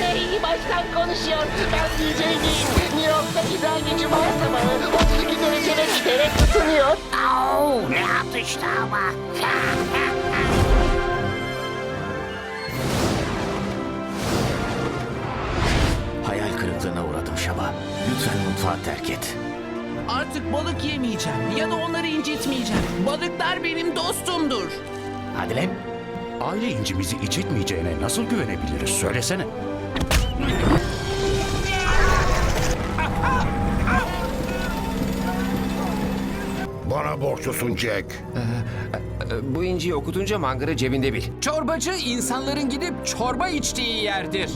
Hey, başkan konuşuyor. Ben DJ'yim. New York'taki dergici Mars'ımı 32 derecede giderek ısınıyor. Au, ne atıştı ama. Hayal kırıklığına uğradım Şaba. Lütfen mutfağı terk et. Artık balık yemeyeceğim ya da onları incitmeyeceğim. Balıklar benim dostumdur. Hadi lan. Aile incimizi incitmeyeceğine nasıl güvenebiliriz söylesene. Bana borçlusun Jack. Bu inciyi okutunca mangırı cebinde bil. Çorbacı insanların gidip çorba içtiği yerdir.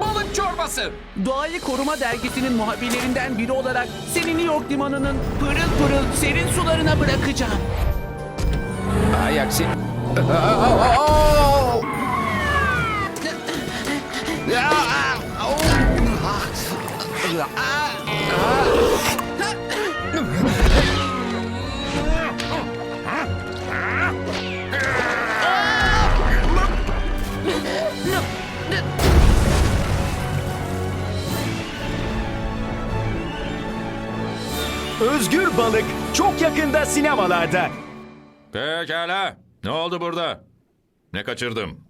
Balık çorbası. Doğayı Koruma Dergisi'nin muhabirlerinden biri olarak seni New York limanının pırıl pırıl serin sularına bırakacağım. Ay aksi. Özgür Balık çok yakında sinemalarda. Pekala. Ne oldu burada? Ne kaçırdım?